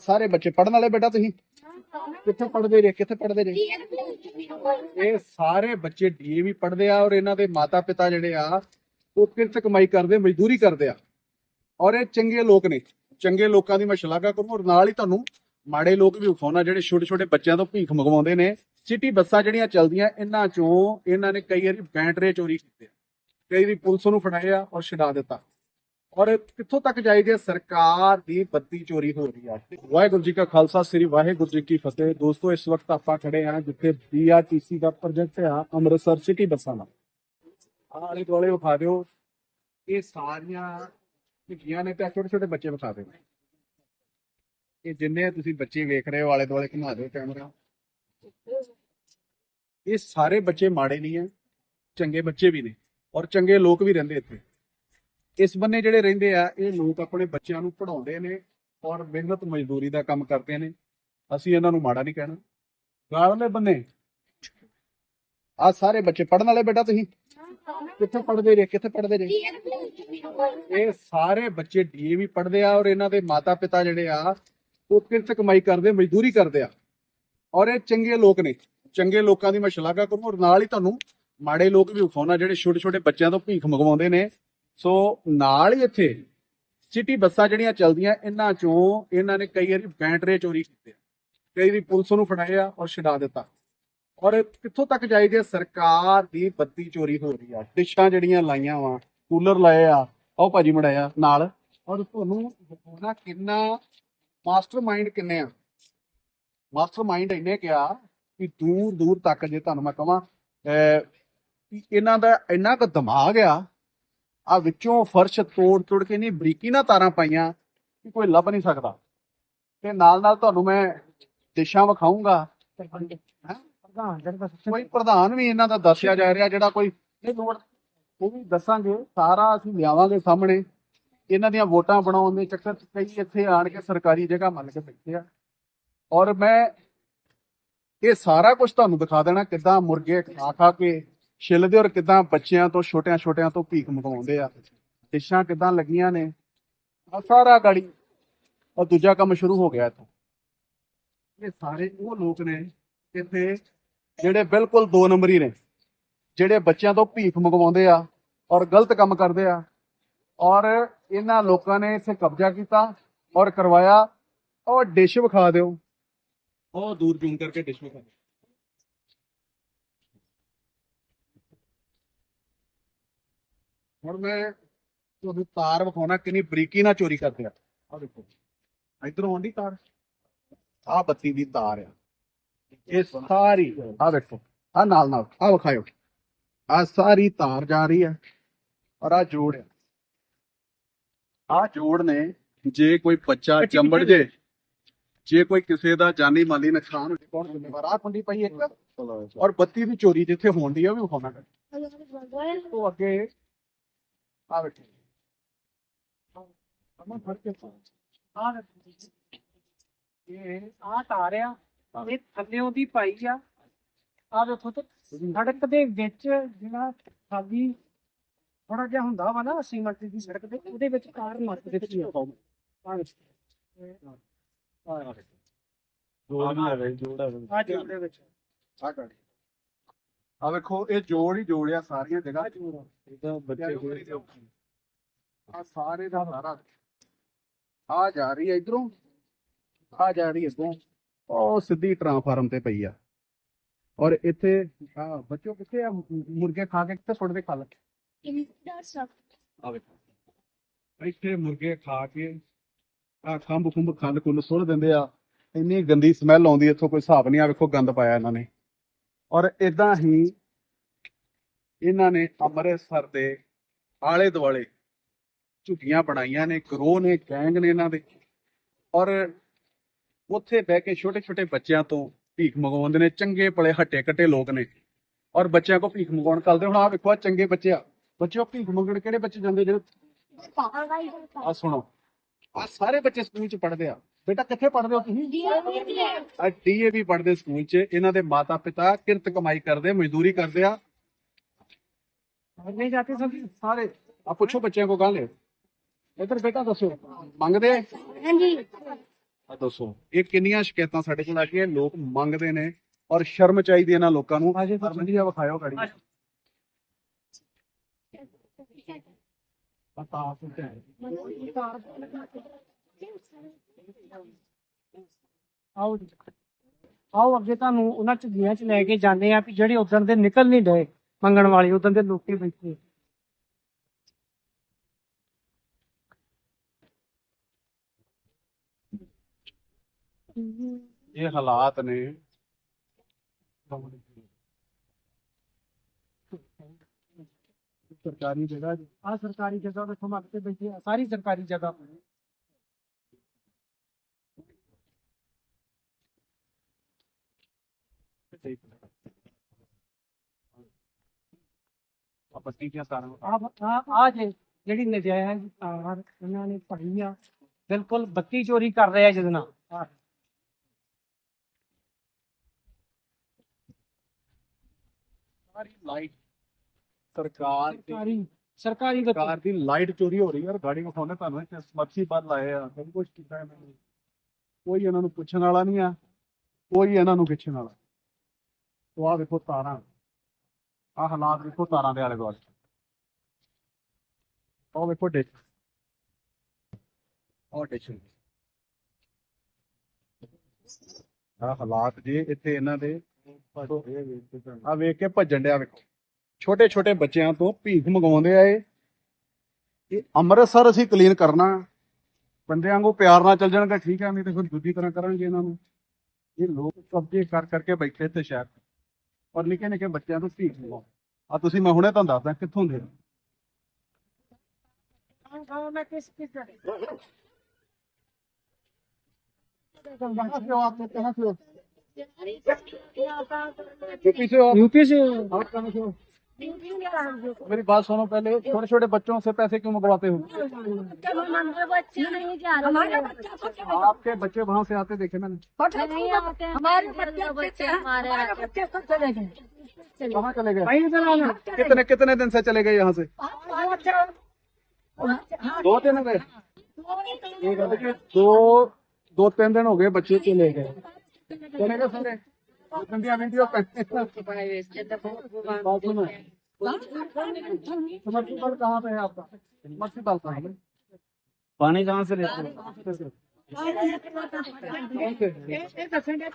ਸਾਰੇ ਬੱਚੇ ਪੜਨ ਵਾਲੇ ਬੇਟਾ ਤੁਸੀਂ? ਕਿੱਥੇ ਪੜਦੇ ਜੇ? ਕਿੱਥੇ ਪੜਦੇ ਜੇ? ਇਹ ਸਾਰੇ ਬੱਚੇ ਡੀਏਵੀ ਪੜਦੇ ਆ ਔਰ ਇਹਨਾਂ ਦੇ ਮਾਤਾ ਪਿਤਾ ਜਿਹੜੇ ਆ ਉਹ ਕਿਰਤ ਕਮਾਈ ਕਰਦੇ ਮਜ਼ਦੂਰੀ ਕਰਦੇ ਆ। ਔਰ ਇਹ ਚੰਗੇ ਲੋਕ ਨੇ। ਚੰਗੇ ਲੋਕਾਂ ਦੀ ਮੈਂ ਸ਼ਲਾਘਾ ਕਰੂੰ ਔਰ ਨਾਲ ਹੀ ਤੁਹਾਨੂੰ ਮਾੜੇ ਲੋਕ ਵੀ ਵਿਖਾਉਣਾ ਜਿਹੜੇ ਛੋਟੇ ਛੋਟੇ ਬੱਚਿਆਂ ਤੋਂ ਭੀਖ ਮੰਗਵਾਉਂਦੇ ਨੇ। ਸਿਟੀ ਬੱਸਾਂ ਜਿਹੜੀਆਂ ਚੱਲਦੀਆਂ ਇਹਨਾਂ ਚੋਂ ਇਹਨਾਂ ਨੇ ਕਈ ਵਾਰੀ ਬੈਟਰੇ ਚੋਰੀ ਕੀਤੇ। ਕਈ ਵਾਰੀ ਪੁਲਿਸ ਨੂੰ ਫੜਾਇਆ ਔਰ ਛਡਾ ਦਿੱਤਾ। ਔਰ ਕਿੱਥੋਂ ਤੱਕ ਜਾਈਦੀ ਸਰਕਾਰ ਦੀ ਬੱਤੀ ਚੋਰੀ ਹੋ ਰਹੀ ਹੈ ਵਾਹਿਗੁਰੂ ਜੀ ਕਾ ਖਾਲਸਾ, ਸ੍ਰੀ ਵਾਹਿਗੁਰੂ ਜੀ ਕੀ ਫਤਿਹ। ਦੋਸਤੋ, ਇਸ ਵਕਤ ਆਪਾਂ ਖੜੇ ਹਾਂ ਜਿੱਥੇ ਬੀਆਰਟੀਸੀ ਦਾ ਪ੍ਰੋਜੈਕਟ ਆ, ਅੰਮ੍ਰਿਤਸਰ ਸਿਟੀ ਬੱਸਾਂ ਦਾ। ਆਲੇ ਦੁਆਲੇ ਵਿਖਾ ਦਿਓ। ਇਹ ਸਾਰੀਆਂ ਝੁੱਗੀਆਂ ਨੇ ਤੇ ਛੋਟੇ ਛੋਟੇ ਬੱਚੇ ਵਿਖਾ ਦਿਓ। ਇਹ ਜਿੰਨੇ ਤੁਸੀਂ ਬੱਚੇ ਵੇਖ ਰਹੇ ਹੋ, ਆਲੇ ਦੁਆਲੇ ਘੁਮਾ ਦਿਓ ਕੈਮਰਾ। ਇਹ ਸਾਰੇ ਬੱਚੇ ਮਾੜੇ ਨਹੀਂ ਹੈ ਚੰਗੇ ਬੱਚੇ ਵੀ ਨੇ ਔਰ ਚੰਗੇ ਲੋਕ ਵੀ ਰਹਿੰਦੇ ਇੱਥੇ। ਇਸ ਬੰਨੇ ਜਿਹੜੇ ਰਹਿੰਦੇ ਆ, ਇਹ ਲੋਕ ਆਪਣੇ ਬੱਚਿਆਂ ਨੂੰ ਪੜਾਉਂਦੇ ਨੇ ਔਰ ਮਿਹਨਤ, ਮਜ਼ਦੂਰੀ ਦਾ ਕੰਮ ਕਰਦੇ ਨੇ। ਅਸੀਂ ਇਹਨਾਂ ਨੂੰ ਮਾੜਾ ਨਹੀਂ ਕਹਿਣਾ। ਗਾਲਲੇ ਬੰਨੇ। ਆ ਸਾਰੇ ਬੱਚੇ ਪੜਨ ਵਾਲੇ ਬੇਟਾ ਤੁਸੀਂ? ਕਿੱਥੇ ਪੜਦੇ ਰਹੇ ਕਿੱਥੇ ਪੜਦੇ ਰਹੇ ਇਹ ਸਾਰੇ ਬੱਚੇ ਡੀਏਵੀ ਪੜਦੇ ਆ ਔਰ ਇਹਨਾਂ ਦੇ ਮਾਤਾ ਪਿਤਾ ਜਿਹੜੇ ਆ, ਉਹ ਕਿਰਤ ਕਮਾਈ ਕਰਦੇ, ਮਜ਼ਦੂਰੀ ਕਰਦੇ ਆ। ਔਰ ਇਹ ਚੰਗੇ ਲੋਕ ਨੇ। ਚੰਗੇ ਲੋਕਾਂ ਦੀ ਮੈਂ ਸ਼ਲਾਘਾ ਕਰੂੰ ਔਰ ਨਾਲ ਹੀ ਤੁਹਾਨੂੰ ਮਾੜੇ ਲੋਕ ਵੀ ਵਿਖਾਉਣਾ ਜਿਹੜੇ ਛੋਟੇ ਛੋਟੇ ਬੱਚਿਆਂ ਤੋਂ ਭੀਖ ਮੰਗਵਾਉਂਦੇ ਨੇ। ਸੋ ਨਾਲ ਹੀ ਇੱਥੇ ਸਿਟੀ ਬੱਸਾਂ ਜਿਹੜੀਆਂ ਚੱਲਦੀਆਂ ਇਹਨਾਂ ਚੋਂ ਇਹਨਾਂ ਨੇ ਕਈ ਵਾਰੀ ਬੈਟਰੇ ਚੋਰੀ ਕੀਤੇ ਕਈ ਵਾਰੀ ਪੁਲਿਸ ਨੂੰ ਫੜਾਇਆ ਔਰ ਛਡਾ ਦਿੱਤਾ। ਔਰ ਕਿੱਥੋਂ ਤੱਕ ਜਾਈਦੇ ਸਰਕਾਰ ਦੀ ਬੱਤੀ ਚੋਰੀ ਹੋ ਰਹੀ ਆ। ਡਿਸ਼ਾਂ ਜਿਹੜੀਆਂ ਲਾਈਆਂ ਵਾ, ਕੂਲਰ ਲਾਏ ਆ, ਆਓ ਭਾਜੀ ਮੜਾਇਆ ਨਾਲ। ਔਰ ਤੁਹਾਨੂੰ ਦਿਖਾਉਣਾ ਕਿੰਨਾ ਮਾਸਟਰਮਾਈਂਡ ਕਿੰਨੇ ਆ। ਮਾਸਟਰਮਾਈਂਡ ਇਹਨੇ ਕਿਹਾ ਕਿ ਦੂਰ ਦੂਰ ਤੱਕ ਜੇ ਤੁਹਾਨੂੰ ਮੈਂ ਕਹਾਂ ਕਿ ਇਹਨਾਂ ਦਾ ਇੰਨਾ ਕੁ ਦਿਮਾਗ ਆ ਆ ਵਿੱਚੋਂ ਫਰਸ਼ ਤੋੜ ਤੋੜ ਕੇ ਨਹੀਂ ਬਰੀਕੀ ਨਾਲ ਤਾਰਾਂ ਪਾਈਆਂ ਕਿ ਕੋਈ ਲੱਭ ਨਹੀਂ ਸਕਦਾ। ਤੇ ਨਾਲ ਨਾਲ ਤੁਹਾਨੂੰ ਮੈਂ ਦਿਸ਼ਾ ਵਿਖਾਉਂਗਾ ਕੋਈ ਪ੍ਰਧਾਨ ਵੀ ਇਹਨਾਂ ਦਾ ਦੱਸਿਆ ਜਾ ਰਿਹਾ, ਜਿਹੜਾ ਕੋਈ ਉਹ ਵੀ ਦੱਸਾਂਗੇ, ਸਾਰਾ ਅਸੀਂ ਲਿਆਵਾਂਗੇ ਸਾਹਮਣੇ। ਇਹਨਾਂ ਦੀਆਂ ਵੋਟਾਂ ਬਣਾਉਣ ਦੇ ਚੱਕਰ ਕਈ ਇੱਥੇ ਆਣ ਕੇ ਸਰਕਾਰੀ ਜਗ੍ਹਾ ਮੰਨ ਕੇ ਬੈਠੇ ਆ। ਔਰ ਮੈਂ ਇਹ ਸਾਰਾ ਕੁਝ ਤੁਹਾਨੂੰ ਦਿਖਾ ਦੇਣਾ, ਕਿੱਦਾਂ ਮੁਰਗੇ ਖਾ ਖਾ ਕੇ ਛਿੱਲਦੇ ਔਰ ਕਿੱਦਾਂ ਬੱਚਿਆਂ ਤੋਂ, ਛੋਟਿਆਂ ਛੋਟਿਆਂ ਤੋਂ ਭੀਖ ਮੰਗਵਾਉਂਦੇ ਆ। ਡਿਸ਼ਾਂ ਕਿੱਦਾਂ ਲੱਗੀਆਂ ਨੇ? ਆ ਸਾਰਾ ਗਾੜੀ। ਔਰ ਦੂਜਾ ਕੰਮ ਸ਼ੁਰੂ ਹੋ ਗਿਆ ਇੱਥੋਂ। ਇਹ ਸਾਰੇ ਉਹ ਲੋਕ ਨੇ ਇੱਥੇ ਜਿਹੜੇ ਬਿਲਕੁਲ ਦੋ ਨੰਬਰੀ ਨੇ, ਜਿਹੜੇ ਬੱਚਿਆਂ ਤੋਂ ਭੀਖ ਮੰਗਵਾਉਂਦੇ ਆ ਔਰ ਗਲਤ ਕੰਮ ਕਰਦੇ ਆ। ਔਰ ਇਹਨਾਂ ਲੋਕਾਂ ਨੇ ਇੱਥੇ ਕਬਜ਼ਾ ਕੀਤਾ ਔਰ ਕਰਵਾਇਆ। ਔਰ ਡਿਸ਼ ਵਿਖਾ ਦਿਓ। ਉਹ ਦੂਰ ਜੂਮ ਕਰਕੇ ਡਿਸ਼ ਵਿਖਾ ਦਿਓ। ਹੁਣ ਮੈਂ ਤੁਹਾਨੂੰ ਤਾਰ ਵਿਖਾਉਣਾ ਕਿੰਨੀ ਬਰੀਕੀ ਨਾਲ ਚੋਰੀ ਕਰਦੇ ਆ। ਆ ਦੇਖੋ ਇਧਰੋਂ ਆਉਂਦੀ ਤਾਰ? ਆ ਬੱਤੀ ਦੀ ਤਾਰ ਆ। ਇਹ ਸਾਰੀ ਆ ਦੇਖੋ ਆ ਨਾਲ ਨਾਲ ਆ ਵਿਖਾਇਓ। ਆ ਸਾਰੀ ਤਾਰ ਜਾ ਰਹੀ ਹੈ ਔਰ ਆ ਜੋੜ ਆ। ਆ ਜੋੜ ਨੇ ਜੇ ਕੋਈ ਬੱਚਾ ਚੰਬੜ ਜੇ ਜੇ ਕੋਈ ਕਿਸੇ ਦਾ ਜਾਨੀ ਮਾਲੀ ਨੁਕਸਾਨ ਹੋ ਜੇ ਕੌਣ ਜ਼ਿੰਮੇਵਾਰ? ਆ ਕੁੰਡੀ ਪਈ ਇੱਕ। ਔਰ ਬੱਤੀ ਦੀ ਚੋਰੀ ਜਿੱਥੇ ਹੋਣੀ ਆ ਉਹ ਵੀ ਵਿਖਾਉਣਾ। ਕਰ ਉਹ ਅੱਗੇ ਆ ਬੈਠੇ। ਅਮਨ ਫੜ ਕੇ ਆ ਇਹ ਆ ਤਾਰਿਆ ਇਹ ਥੱਲਿਓਂ ਦੀ ਪਾਈ ਆ। ਆ ਵੇਖੋ ਤੇ ਸੜਕ ਦੇ ਵਿੱਚ ਜਿਹੜਾ ਖਾਲੀ ਥੋੜਾ ਜਿਹਾ ਹੁੰਦਾ ਵਾ ਨਾ ਸੀਮੈਂਟ ਦੀ ਸੜਕ ਤੇ ਉਹਦੇ ਵਿੱਚ ਕਾਰ ਮਾਰ ਦੇ ਵਿੱਚ ਆ ਆ ਵਿੱਚ ਆ ਆ ਜੋੜ ਵੀ ਹੈਗਾ ਜੀ, ਜੋੜ ਹੈਗਾ ਆ ਜੋੜ ਦੇ ਵਿੱਚ। ਆ ਗਾੜੀ। ਆ ਵੇਖੋ ਇਹ ਜੋੜ ਹੀ ਜੋੜਿਆ ਸਾਰੀਆਂ ਜਗ੍ਹਾ ਇਹਦਾ ਬੱਚੇ ਆ। ਸਾਰੇ ਦਾ ਸਾਰਾ। ਆ ਜਾ ਰਹੀ ਹੈ ਇਧਰੋਂ ਆ ਜਾ ਰਹੀ ਹੈ ਇਧਰੋਂ ਉਹ ਸਿੱਧੀ ਟ੍ਰਾਂਸਫਾਰਮ ਤੇ ਪਈ ਆ। ਔਰ ਇੱਥੇ ਆ ਬੱਚੋ ਕਿੱਥੇ ਆ? ਮੁਰਗੇ ਖਾ ਕੇ ਕਿੱਥੇ ਸੁੱਟਦੇ ਖਲ ਆ ਵੇਖੋ। ਇੱਥੇ ਮੁਰਗੇ ਖਾ ਕੇ ਆ ਖੰਭ ਖੁੰਭ ਖੰਡ ਕੁੰਡ ਸੁੱਟ ਦਿੰਦੇ ਆ। ਇੰਨੀ ਗੰਦੀ ਸਮੈਲ ਆਉਂਦੀ ਇੱਥੋਂ ਕੋਈ ਹਿਸਾਬ ਨਹੀਂ ਆ ਵੇਖੋ ਗੰਦ ਪਾਇਆ ਇਹਨਾਂ ਨੇ। ਔਰ ਇਦਾਂ ਹੀ ਇਹਨਾਂ ਨੇ ਅੰਮ੍ਰਿਤਸਰ ਦੇ ਆਲੇ ਦੁਆਲੇ ਝੁੱਗੀਆਂ ਬਣਾਈਆਂ ਨੇ ਗਰੋਹ ਨੇ ਗੈਂਗ ਨੇ ਇਹਨਾਂ ਦੇ। ਔਰ ਉੱਥੇ ਬਹਿ ਕੇ ਛੋਟੇ ਛੋਟੇ ਬੱਚਿਆਂ ਤੋਂ ਭੀਖ ਮੰਗਵਾਉਂਦੇ ਨੇ ਚੰਗੇ ਭਲੇ ਹੱਟੇ ਕੱਟੇ ਲੋਕ ਨੇ। ਔਰ ਬੱਚਿਆਂ ਕੋ ਭੀਖ ਮੰਗਵਾਉਣ ਕਰਦੇ ਹੁਣ ਆ ਵੇਖੋ ਆਹ ਚੰਗੇ ਬੱਚੇ ਆ। ਬੱਚੇ ਭੀਖ ਮੰਗਣ ਕਿਹੜੇ ਬੱਚੇ ਜਾਂਦੇ ਜਿਹੜੇ ਆ ਸੁਣੋ ਆ ਸਾਰੇ ਬੱਚੇ ਸਕੂਲ ਚ ਪੜ੍ਹਦੇ ਆ। ਬੇਟਾ ਕਿੱਥੇ ਪੜ੍ਹਦੇ ਹੋ ਤੁਸੀਂ? ਆ। ਡੀਏਵੀ ਪੜ੍ਹਦੇ ਸਕੂਲ ਚ। ਇਹਨਾਂ ਦੇ ਮਾਤਾ ਪਿਤਾ ਕਿਰਤ ਕਮਾਈ ਕਰਦੇ ਮਜ਼ਦੂਰੀ ਕਰਦੇ ਆ। ਨਹੀਂ ਜਾਂਦੇ ਸਭ ਸਾਰੇ ਆ ਪੁੱਛੋ ਬੱਚਿਆਂ ਕੋ ਗੱਲ। ਇਧਰ ਬੇਟਾ ਦੱਸੋ। ਮੰਗਦੇ? ਆ ਦੱਸੋ। ਇਹ ਕਿੰਨੀਆਂ ਸ਼ਿਕਾਇਤਾਂ ਸਾਡੇ ਕੋਲ ਆ ਗਈਆਂ ਲੋਕ ਮੰਗਦੇ ਨੇ ਔਰ ਸ਼ਰਮ ਚਾਹੀਦੀ ਇਹਨਾਂ ਲੋਕਾਂ ਨੂੰ। ਹਾਂਜੀ, ਜੀ ਆ ਵਿਖਾਇਓ ਗਾੜੀ। ਪਤਾ ਆਓ ਜੀ। ਆਓ ਅੱਗੇ ਤੁਹਾਨੂੰ ਉਹਨਾਂ ਝੁੱਗੀਆਂ 'ਚ ਲੈ ਕੇ ਜਾਂਦੇ ਆ ਵੀ ਜਿਹੜੇ ਉਦੋਂ ਦੇ ਨਿਕਲ ਨਹੀਂ ਡਏ ਮੰਗਣ ਵਾਲੇ ਉਦੋਂ ਦੇ ਲੋਕੀ ਬੈਠੇ ਇਹ ਹਾਲਾਤ ਨੇ ਸਰਕਾਰੀ ਜਗ੍ਹਾ। ਆ ਸਰਕਾਰੀ ਜਗ੍ਹਾ ਤੇ ਥਮਕ ਤੇ ਬੈਠੇ ਆ ਸਾਰੀ ਸਰਕਾਰੀ ਜਗ੍ਹਾ ਆ ਬੱਤੀ ਦੀਆਂ ਤਾਰਾਂ ਆ ਆ ਆ ਜੇ ਜਿਹੜੀ ਨਜਾਇਜ਼ ਤਾਰ ਇਹਨਾਂ ਨੇ ਪੜੀ ਆ ਬਿਲਕੁਲ ਬੱਤੀ ਚੋਰੀ ਕਰ ਰਿਹਾ ਆਹ ਸਾਰੀ ਲਾਈਟ ਸਰਕਾਰ ਦੀ ਸਰਕਾਰੀ ਸਰਕਾਰੀ ਦੀ ਲਾਈਟ ਚੋਰੀ ਹੋ ਰਹੀ ਹੈ ਔਰ ਗਾੜੀ ਵਿਖਾਉਂਦੇ ਤੁਹਾਨੂੰ ਇੱਥੇ ਸਮਰਸੀ ਬੰਦ ਲਾਏ ਆ ਸਭ ਕੁਝ ਕੀਤਾ ਇਹਨਾਂ ਨੇ। ਕੋਈ ਇਹਨਾਂ ਨੂੰ ਪੁੱਛਣ ਵਾਲਾ ਨਹੀਂ ਆ ਕੋਈ ਇਹਨਾਂ ਨੂੰ ਖਿੱਚਣ ਵਾਲਾ। ਉਹ ਆ ਵੇਖੋ ਤਾਰਾਂ। ਆ ਹਾਲਾਤ ਵੇਖੋ ਤਾਰਾਂ ਦੇ ਆਲੇ ਦੁਆਲੇ। ਉਹ ਵੇਖੋ ਡਿਸ਼ ਉਹ ਡਿਸ਼ ਆ ਹਾਲਾਤ ਜੀ ਇੱਥੇ ਇਹਨਾਂ ਦੇ। ਆ ਵੇਖ ਕੇ ਭੱਜਣ ਡਿਆ ਵੇਖੋ। ਛੋਟੇ ਛੋਟੇ ਬੱਚਿਆਂ ਤੋਂ ਭੀਖ ਮੰਗਵਾਉਂਦੇ ਆ ਇਹ। ਇਹ ਅੰਮ੍ਰਿਤਸਰ ਅਸੀਂ ਕਲੀਨ ਕਰਨਾ। ਬੰਦਿਆਂ ਵਾਂਗੂ ਪਿਆਰ ਨਾਲ ਚੱਲ ਜਾਣਗੇ, ਠੀਕ ਹੈ ਨਹੀਂ ਤੇ ਫਿਰ ਦੂਜੀ ਤਰ੍ਹਾਂ ਕਰਾਂਗੇ ਇਹਨਾਂ ਨੂੰ। ਇਹ ਲੋਕ ਕਬਜ਼ੇ ਕਰ ਕਰਕੇ ਬੈਠੇ ਤੇ ਸ਼ਹਿਰ। ਔਰ ਨਿੱਕੇ ਨਿੱਕੇ ਬੱਚਿਆਂ ਤੋਂ ਭੀਖ ਮੰਗਵਾਓ ਆ ਤੁਸੀਂ ਮੈਂ ਹੁਣੇ ਤੁਹਾਨੂੰ ਦੱਸਦਾ ਕਿੱਥੋਂ ਦੇ ਹਾਂ ਮੈਂ ਕਿਸ ਕਿਸ कहाँ से हो आप लोग कहाँ से हो यूपी से हो आप? यूपी से आप कहाँ से हो मेरी बात सुनो पहले छोटे छोटे बच्चों से पैसे क्यों मंगवाते हो? रहे। आपके बच्चे वहाँ से आते देखे मैंने। हमारे बच्चे हमारे बच्चे सब चले गए? कहाँ चले गए? भाई इधर आना कितने कितने दिन से चले गए यहाँ से? दो दिन हो गए? ये कहते कि दो दो तीन दिन हो गए बच्चे चले गए। चले गए सारे? వీడియో पानी कहाँ से लेते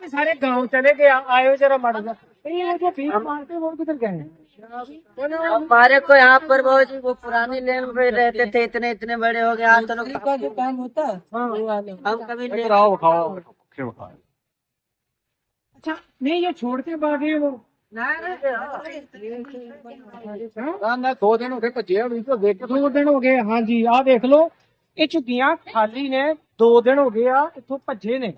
सारे गाँव चले गए आयो जरा मर किधर गए हमारे को यहाँ पर बहुत वो पुराने लेन पे रहते थे इतने इतने बड़े हो गए आज तो लोग काम होता हाँ। हम कभी अच्छा नहीं ये छोड़ के भागे वो ना ना दो दिन हो गए भजे अभी तो देख ਦੋ ਦਿਨ ਹੋ ਗਏ ਹਾਂਜੀ ਆਹ ਦੇਖ ਲਓ ਇਹ ਝੁੱਗੀਆਂ ਖਾਲੀ ਨੇ ਦੋ ਦਿਨ ਹੋ ਗਏ ਆ ਇੱਥੋਂ ਭੱਜੇ ਨੇ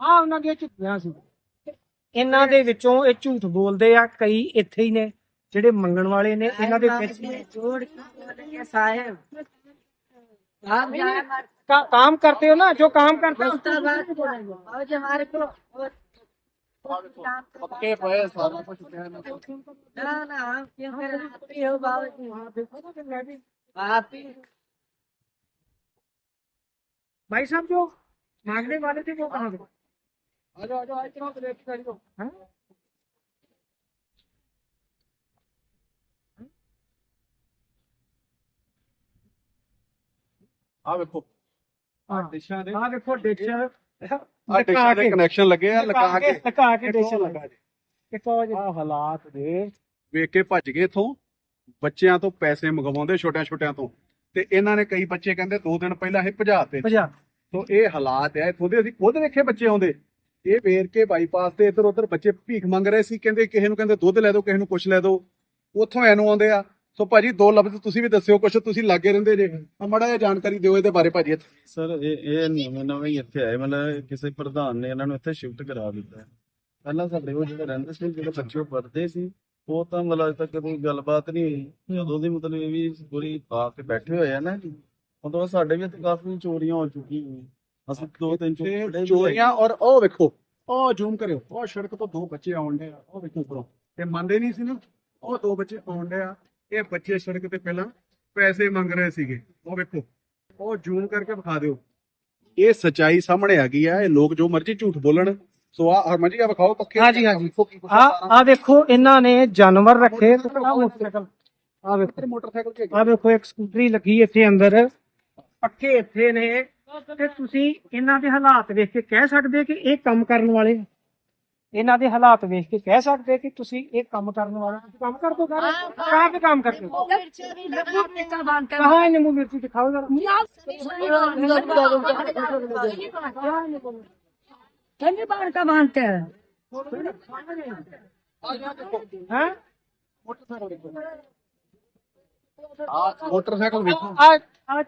ਆ ਉਹਨਾਂ ਦੀਆਂ ਝੁੱਗੀਆਂ ਸੀ ਤੇ ਇਹਨਾਂ ਦੇ ਵਿੱਚੋਂ ਇਹ ਝੂਠ ਬੋਲਦੇ ਆ ਕਈ ਇੱਥੇ ਹੀ ਨੇ ਜਿਹੜੇ ਮੰਗਣ ਵਾਲੇ ਨੇ ਇਹਨਾਂ ਦੇ ਵਿੱਚ जोड़ के बोलेंगे साहेब आप जाए हमारे का, काम करते हो ना जो काम करते हो उसका बात बोलेंगे और जो हमारे को पक्के पे सारा कुछ कहना ना ना हम क्यों कर आप ही हो बाबू जी आप ही भाई साहब जो मांगने वाले थे वो कहाँ गए आ जाओ आ जाओ इतना तो लेके कर दो हैं? ਆ ਵੇਖੋ ਹਾਂ ਡਿਸ਼ਾਂ ਦੇ ਆਹ ਦੇਖੋ ਡਿਸ਼ ਆ ਡਿਸ਼ਾਂ ਦੇ ਕਨੈਕਸ਼ਨ ਲੱਗੇ ਆ ਲਗਾ ਕੇ ਲਗਾ ਕੇ ਡਿਸ਼ ਲਗਾ ਲਗਾ ਇੱਕ ਉਹ ਆ ਹਾਲਾਤ ਦੇ ਵੇਖ ਕੇ ਭੱਜ ਗਏ ਇਥੋਂ। ਬੱਚਿਆਂ ਤੋਂ ਪੈਸੇ ਮੰਗਵਾਉਂਦੇ ਛੋਟਿਆਂ ਛੋਟਿਆਂ ਤੋਂ। ਤੇ ਇਹਨਾਂ ਨੇ ਕਈ ਬੱਚੇ ਕਹਿੰਦੇ ਦੋ ਦਿਨ ਪਹਿਲਾਂ ਇਹ ਭਜਾਤੇ ਭਜਾ। ਸੋ ਇਹ ਹਾਲਾਤ ਹੈ ਇਥੋਂ ਦੇ। ਅਸੀਂ ਖੁਦ ਵੇਖੇ ਬੱਚੇ ਆਉਂਦੇ। ਇਹ ਵੇਰ ਕੇ ਬਾਈਪਾਸ ਤੇ ਇੱਧਰ ਉੱਧਰ ਬੱਚੇ ਭੀਖ ਮੰਗ ਰਹੇ ਸੀ। ਕਹਿੰਦੇ ਕਿਸੇ ਨੂੰ ਕਹਿੰਦੇ ਦੁੱਧ ਲੈ ਦਿਓ ਕਿਸੇ ਨੂੰ ਕੁਛ ਲੈ ਦਿਓ। ਉੱਥੋਂ ਐਨੂੰ ਆਉਂਦੇ ਆ। ਸੋ ਭਾਜੀ ਦੋ ਲਫ਼ਜ਼ ਤੁਸੀਂ ਵੀ ਦੱਸਿਓ ਕੁਛ ਤੁਸੀਂ ਲਾਗੇ ਰਹਿੰਦੇ ਜੇ। ਮੜਾ ਜਿਹਾ ਜਾਣਕਾਰੀ ਦਿਓ ਇਹਦੇ ਬਾਰੇ ਭਾਜੀ ਸਰ ਇਹ ਇਹ ਨਵੇਂ ਨਵੇਂ ਹੀ ਇੱਥੇ ਆਏ ਮਤਲਬ ਕਿਸੇ ਪ੍ਰਧਾਨ ਨੇ ਇਹਨਾਂ ਨੂੰ ਇੱਥੇ ਸ਼ਿਫਟ ਕਰਾ ਦਿੱਤਾ। ਪਹਿਲਾਂ ਸਾਡੇ ਉਹ ਜਿਹੜੇ ਰਹਿੰਦੇ ਸੀ ਜਿਹੜੇ ਬੱਚੇ ਉਹ ਪੜ੍ਹਦੇ ਸੀ ਉਹ ਤਾਂ ਮਤਲਬ ਅਜੇ ਤੱਕ ਕੋਈ ਗੱਲਬਾਤ ਨਹੀਂ ਹੋਈ। ਜਦੋਂ ਦੀ ਮਤਲਬ ਇਹ ਵੀ ਪੂਰੀ ਆ ਕੇ ਬੈਠੇ ਹੋਏ ਆ ਨਾ ਜੀ। ਉਦੋਂ ਸਾਡੇ ਵੀ ਇੱਥੇ ਕਾਫੀ ਚੋਰੀਆਂ ਹੋ ਚੁੱਕੀਆਂ ਅਸੀਂ ਦੋ ਤਿੰਨ ਚੋਰੀਆਂ ਤੇ ਚੋਰੀਆਂ ਔਰ ਉਹ ਵੇਖੋ ਉਹ ਜ਼ੂਮ ਕਰਿਓ। ਉਹ ਸੜਕ ਤੋਂ ਦੋ ਬੱਚੇ ਆਉਂਦੇ ਆ ਉਹ ਵੇਖੋ ਉੱਪਰੋਂ। ਇਹ ਮੰਨਦੇ ਨਹੀਂ ਸੀ ਨਾ ਉਹ ਦੋ ਬੱਚੇ ਆਉਂਦੇ ਆ। ਇਹ ਬੱਚੇ ਸੜਕ ਤੇ ਪਹਿਲਾਂ ਪੈਸੇ ਮੰਗ ਰਹੇ ਸੀਗੇ। ਉਹ ਵੇਖੋ ਉਹ ਜ਼ੂਮ ਕਰਕੇ ਵਿਖਾ ਦਿਓ। ਇਹ ਸਚਾਈ ਸਾਹਮਣੇ ਆ ਗਈ ਆ ਇਹ ਲੋਕ ਜੋ ਮਰਜ਼ੀ ਝੂਠ ਬੋਲਣ। ਸੋ ਆ ਹਰਮਨ ਜੀ ਆ ਵਿਖਾਓ ਪੱਕੇ ਹਾਂਜੀ ਹਾਂਜੀ। ਆ ਆ ਦੇਖੋ ਇਹਨਾਂ ਨੇ ਜਾਨਵਰ ਰੱਖੇ ਮੋਟਰਸਾਈਕਲ। ਆ ਵੇਖੋ। ਮੋਟਰਸਾਈਕਲ ਤੇ ਆ ਵੇਖੋ ਇੱਕ ਸਕੂਟਰੀ ਲੱਗੀ ਇੱਥੇ ਅੰਦਰ। ਪੱਕੇ ਇੱਥੇ ਨੇ। ਤੇ ਤੁਸੀਂ ਇਹਨਾਂ ਦੇ ਹਾਲਾਤ ਵੇਖ ਕੇ ਕਹਿ ਸਕਦੇ ਕਿ ਇਹ ਕੰਮ ਕਰਨ ਵਾਲੇ ਆ। ਇਹਨਾਂ ਦੇ ਹਾਲਾਤ ਵੇਖ ਕੇ ਕਹਿ ਸਕਦੇ ਕਿ ਤੁਸੀਂ ਇਹ ਕੰਮ ਕਰਨ ਵਾਲਾ ਕੰਮ ਕਰ ਦੋ ਕਰ ਕਹਾਂ ਤੇ ਕੰਮ ਕਰਦੇ ਹੋ ਕਹਾਂ ਨਿੰਬੂ ਮਿਰਚੀ ਦਿਖਾਓ। ਜਰਾ ਕਹਿੰਦੇ ਬਾਣ ਕਾ ਬਾਣਤੇ ਹੈ। ਮੋਟਰਸਾਈਕਲ ਵੇਖੋ। ਆ ਆ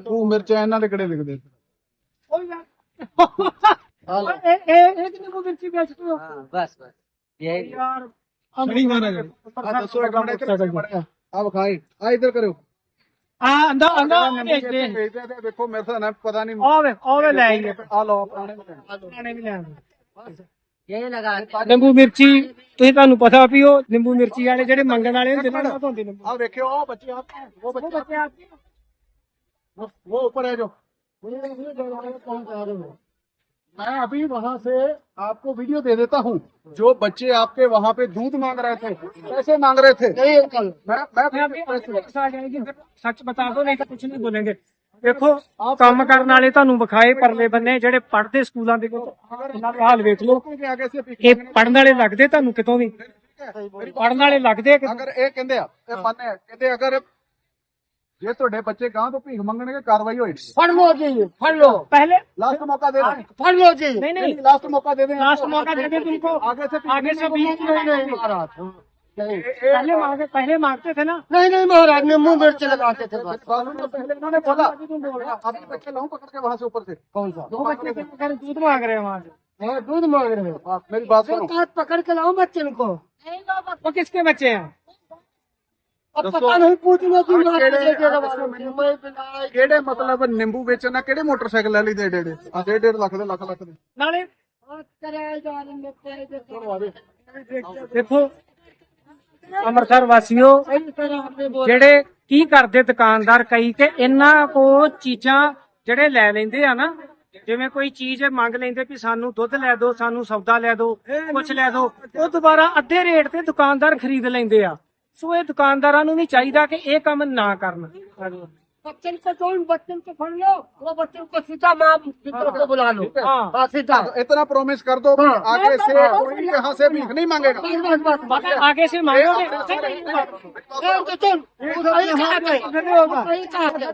ਤੂੰ ਮਿਰਚਾਂ ਇਹਨਾਂ ਦੇ ਕਿਹੜੇ ਵਿਕਦੇ? ਉਹ ਯਾਰ। यार ए ए एक नींबू मिर्ची बेचते हो हाँ, बस बस यही यार ਨਹੀਂ ਮਾਰਾ ਆ ਦੱਸੋ ਇੱਕ ਮਿੰਟ ਇੱਧਰ ਮੜਿਆ ਆ ਵਿਖਾਈ ਆ ਇੱਧਰ ਕਰਿਓ आ अंदा अंदा बेचते हैं ਵੇਚਦੇ ਤੇ ਵੇਖੋ ਮੇਰੇ ਤਾਂ ਨਾ ਪਤਾ ਨਹੀਂ ओवे ओवे ले आइए ਆ ਲਓ ਪੁਰਾਣੇ ਮਕਾਨ। खाने भी ले आइए यही लगा ਨਿੰਬੂ ਮਿਰਚੀ ਤੁਸੀਂ ਤੁਹਾਨੂੰ ਪਤਾ ਵੀ ਉਹ ਨਿੰਬੂ ਮਿਰਚੀ ਵਾਲੇ ਜਿਹੜੇ ਮੰਗਣ ਵਾਲੇ ਹੁੰਦੇ ਨੇ ਉਹ ਧੋਂਦੇ ਨਿੰਬੂ ਆ ਵੇਖਿਓ ਉਹ ਬੱਚੇ ਆ ਉਹ ਬੱਚੇ ਬੱਚੇ ਆ वो वो ऊपर है जो मैं अभी वहां से आपको वीडियो दे देता हूँ जो बच्चे आपके वहाँ पे दूध मांग रहे थे पैसे मांग रहे थे नहीं अंकल मैं मैं मैं अभी आपको आ जाएगी सच बता दो नहीं तो कुछ नहीं बोलेंगे ਦੇਖੋ ਕੰਮ ਕਰਨ ਵਾਲੇ ਤੁਹਾਨੂੰ ਵਿਖਾਏ ਪਰਲੇ ਬੰਨੇ ਜਿਹੜੇ ਪੜ੍ਹਦੇ ਸਕੂਲਾਂ ਦੇ ਵਿੱਚ ਇਹਨਾਂ ਦਾ ਹਾਲ ਵੇਖ ਲਓ के आगे से ਇਹ ਪੜਨ ਵਾਲੇ ਲੱਗਦੇ ਤੁਹਾਨੂੰ ਕਿਤੋਂ ਵੀ ਪੜਨ ਵਾਲੇ ਲੱਗਦੇ ਕਿ ਅਗਰ ਇਹ ਕਹਿੰਦੇ ਆ ਇਹ ਮੰਨੇ ਆ, ਕਹਿੰਦੇ ਅਗਰ ਜੇ ਤੁਹਾਡੇ ਬੱਚੇ ਗਾਂ ਤੋਂ ਭੀਖ ਮੰਗਣਗੇ ਕਾਰਵਾਈ ਹੋਏਗੀ फड़ लो जी फड़ लो पहले लास्ट मौका दे दें फड़ लो जी नहीं नहीं लास्ट मौका दे दें लास्ट मौका दे दे तुमको आगे से आगे से बीच में नहीं पहले मांगे पहले मांगते थे ना नहीं नहीं महाराज नींबू मिर्च लगाते थे बस बालों में पहले इन्होंने बोला अभी बच्चे लाऊं पकड़ के वहां से ऊपर से कौन सा दो बच्चे के घर दूध मांग रहे हैं वहां से हाँ, दूध मांग रहे हो हाँ, मेरी बात सुनो हाथ पकड़ के लाओ बच्चे को वो किसके बच्चे हैं ਪਤਾ ਨਹੀਂ ਪੁੱਛਣਾ ਤੂੰ ਕਿਹੜੇ ਕਿਹੜੇ ਮਤਲਬ ਨਿੰਬੂ ਵੇਚਣਾ? ਕਿਹੜੇ ਮੋਟਰਸਾਈਕਲ ਲਈ ਦੇ ਡੇੜੇ ਆ ਦੇ ਡੇੜ ਲੱਖ ਦੇ ਲੱਖ ਲੱਖ ਦੇ। ਨਾਲੇ ਦੇਖੋ ਅੰਮ੍ਰਿਤਸਰ ਵਾਸੀਓ ਜਿਹੜੇ ਕੀ ਕਰਦੇ ਦੁਕਾਨਦਾਰ ਕਈ ਕਿ ਇਹਨਾਂ ਕੋ ਚੀਜ਼ਾਂ ਜਿਹੜੇ ਲੈ ਲੈਂਦੇ ਆ ਨਾ ਜਿਵੇਂ ਕੋਈ ਚੀਜ਼ ਮੰਗ ਲੈਂਦੇ ਵੀ ਸਾਨੂੰ ਦੁੱਧ ਲੈ ਦਿਓ ਸਾਨੂੰ ਸੌਦਾ ਲੈ ਦਿਓ ਕੁਛ ਲੈ ਦਿਓ ਉਹ ਦੁਬਾਰਾ ਅੱਧੇ ਰੇਟ ਤੇ ਦੁਕਾਨਦਾਰ ਖਰੀਦ ਲੈਂਦੇ ਆ। ਸੋ ਇਹ ਦੁਕਾਨਦਾਰਾਂ ਨੂੰ ਵੀ ਚਾਹੀਦਾ ਕਿ ਇਹ ਕੰਮ ਨਾ ਕਰਨ बच्चन को कौन बच्चन को फड़ लो वो बच्चन को सीधा माँ मित्रों को बुला लो हाँ। हाँ सीधा इतना प्रॉमिस कर दो कि आगे से कोई यहाँ से भीख नहीं मांगेगा बस बस बस बस आगे से मांगोगे ए, तो तुम सही कहा थे सही कहा थे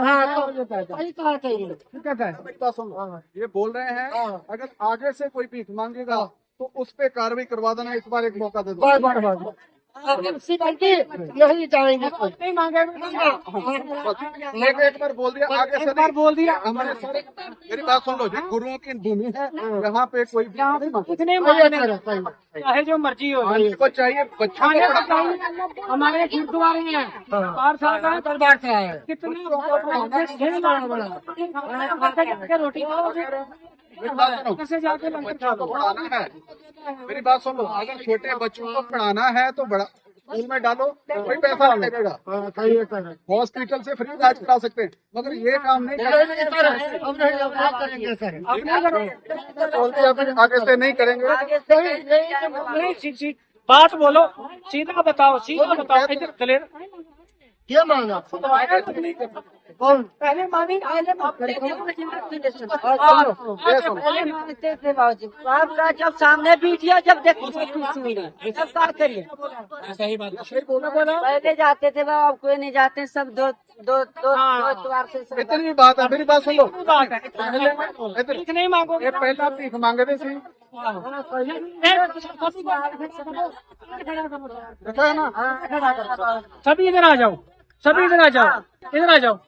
हाँ सही कहा थे ये। मेरी बात सुन लो। ये बोल रहे हैं अगर आगे से कोई भीख मांगेगा तो उस पे कार्रवाई करवा देना इस बार एक मौका दे दो बस बस बस अब सिकंदी यही जाएंगे तो नहीं मांगेगा एक एक बार बोल दिया आगे से एक बार बोल दिया हमारे सारे मेरी बात सुन लो जी गुरुओं की भूमि है यहाँ पे कोई भीख नहीं मांगेगा इतने सही मांगने करो, सही करो। चाहे जो मर्जी हो हाँ, जिसको चाहिए बच्चों खाने को को चाहिए हमारे गुरुद्वारे हैं बाहर साल का दरबार से आए हैं। कितने रोटी खाओगे मेरी बात सुनो कैसे जाके लंगर खा लो पढ़ाना है मेरी बात सुन लो अगर छोटे बच्चों को पढ़ाना है तो बड़ा स्कूल में डालो कोई पैसा नहीं लगेगा हाँ, सही है सर हॉस्पिटल से फ्री इलाज करा सकते हैं मगर ये काम नहीं नहीं, नहीं, सर, अब नहीं अब आप करेंगे सर अपने करो बोलते अभी आगे से नहीं करेंगे नहीं, नहीं, नहीं सी- सी- बात बोलो सीधा बताओ सीधा बताओ इधर क्लियर क्या मांगा कौन पहले मानी हाँ, पहले मांगते थे बाबूजी आपका जब सामने वीडियो जब देखो सब क्या करिए सही बात सही बोला बोला पहले जाते थे बाबा अब कोई नहीं जाते सब दो दो दो हाँ। दो द्वार से सब इतनी बात है मेरी बात सुन लो बात है इतने ही मांगोगे ये पहला भीख मांगते थे देखा है ना सभी इधर आ जाओ सभी इधर आ जाओ इधर आ जाओ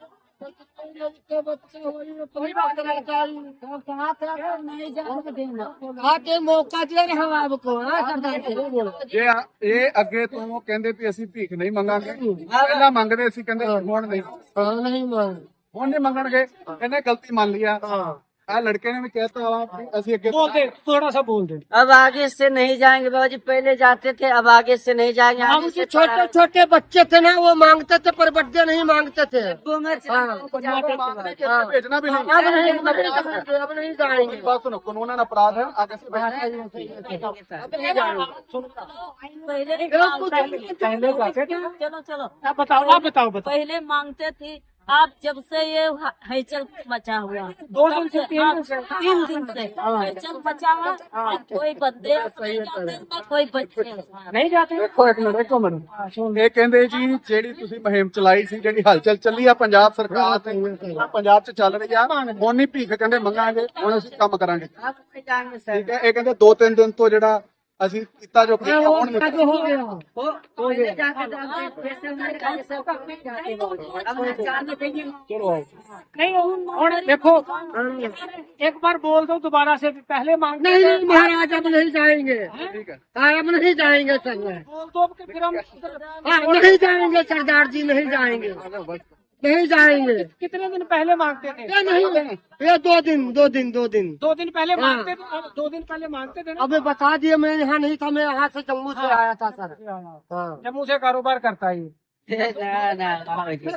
ਇਹ ਅੱਗੇ ਤੋਂ ਕਹਿੰਦੇ ਅਸੀਂ ਭੀਖ ਨਹੀਂ ਮੰਗਾਂਗੇ। ਮੰਗਦੇ ਸੀ ਕਹਿੰਦੇ ਹੁਣ ਹੁਣ ਨਹੀਂ ਮੰਗਣਗੇ। ਕਹਿੰਦੇ ਗਲਤੀ ਮੰਨ ਲਈ ਆ। लड़के ने भी कहता थोड़ा सा बोल अब आगे से नहीं जाएँगे बाबा जी पहले जाते थे अब आगे से नहीं जाएँगे हम तो छोटे छोटे बच्चे थे ना वो मांगते थे पर बड्डे नहीं मांगते थे। हाँ। हाँ। भेजना नहीं जाएँगे सुनो कानून अपराध है आगे से पहले पहले बताओ बताओ। पहले मांगते थे आप जब से ये हैचल मचा हुआ दो दिन से, तीन हाँ, दिन से। तीन दिन से हैचल मचा हुआ कोई बंदे नहीं जाते, ना कोई बच्चे नहीं जाते देखो एक मिनट एक मिनट हाँ, सुन ਇਹ ਕਹਿੰਦੇ ਜੀ ਜਿਹੜੀ ਤੁਸੀਂ ਮੁਹਿੰਮ ਚਲਾਈ ਸੀ ਜਿਹੜੀ ਹਲਚਲ ਚੱਲੀ ਆ ਪੰਜਾਬ ਸਰਕਾਰ ਨੇ ਆਹ ਪੰਜਾਬ 'ਚ ਚੱਲ ਰਹੀ ਆ ਹੁਣ ਨਹੀਂ ਭੀਖ ਕਹਿੰਦੇ ਮੰਗਾਂਗੇ ਹੁਣ ਅਸੀਂ ਕੰਮ ਕਰਾਂਗੇ अब नहीं जाएंगे सर ਠੀਕ ਹੈ ਇਹ ਕਹਿੰਦੇ ਦੋ ਤਿੰਨ ਦਿਨ ਤੋਂ ਜਿਹੜਾ ਅਸੀਂ ਕੀਤਾ ਜੋ ਕੀਤਾ ਹੁਣ ਨਹੀਂ जो हो गया पहले जाते थे अब पैसे उन्होंने कहा सब नहीं जाते अब नहीं जाने देंगे ਚਲੋ ਆਓ नहीं और देखो एक बार बोल दो दोबारा से पहले मांगते नहीं थे नहीं महाराज अब नहीं जाएंगे ਠੀਕ ਹੈ हाँ, अब नहीं जाएंगे सर बोल दो कि फिर हम हाँ नहीं जाएंगे सरदार जी नहीं जाएंगे नहीं जाएँगे। कितने दिन पहले मांगते थे? नहीं ये दो दिन दो दिन दो दिन। दो दिन पहले हाँ। मांगते थे अब दो दिन पहले मांगते थे अब बता दिए मैं यहाँ नहीं था मैं यहाँ से जम्मू से हाँ। आया था सर। अच्छा। हाँ। जम्मू से कारोबार करता है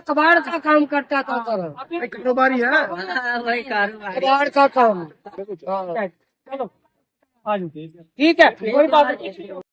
कबाड़ का काम करता था सर। कारोबारी है कबाड़ का काम। चलो ठीक है कोई बात नहीं।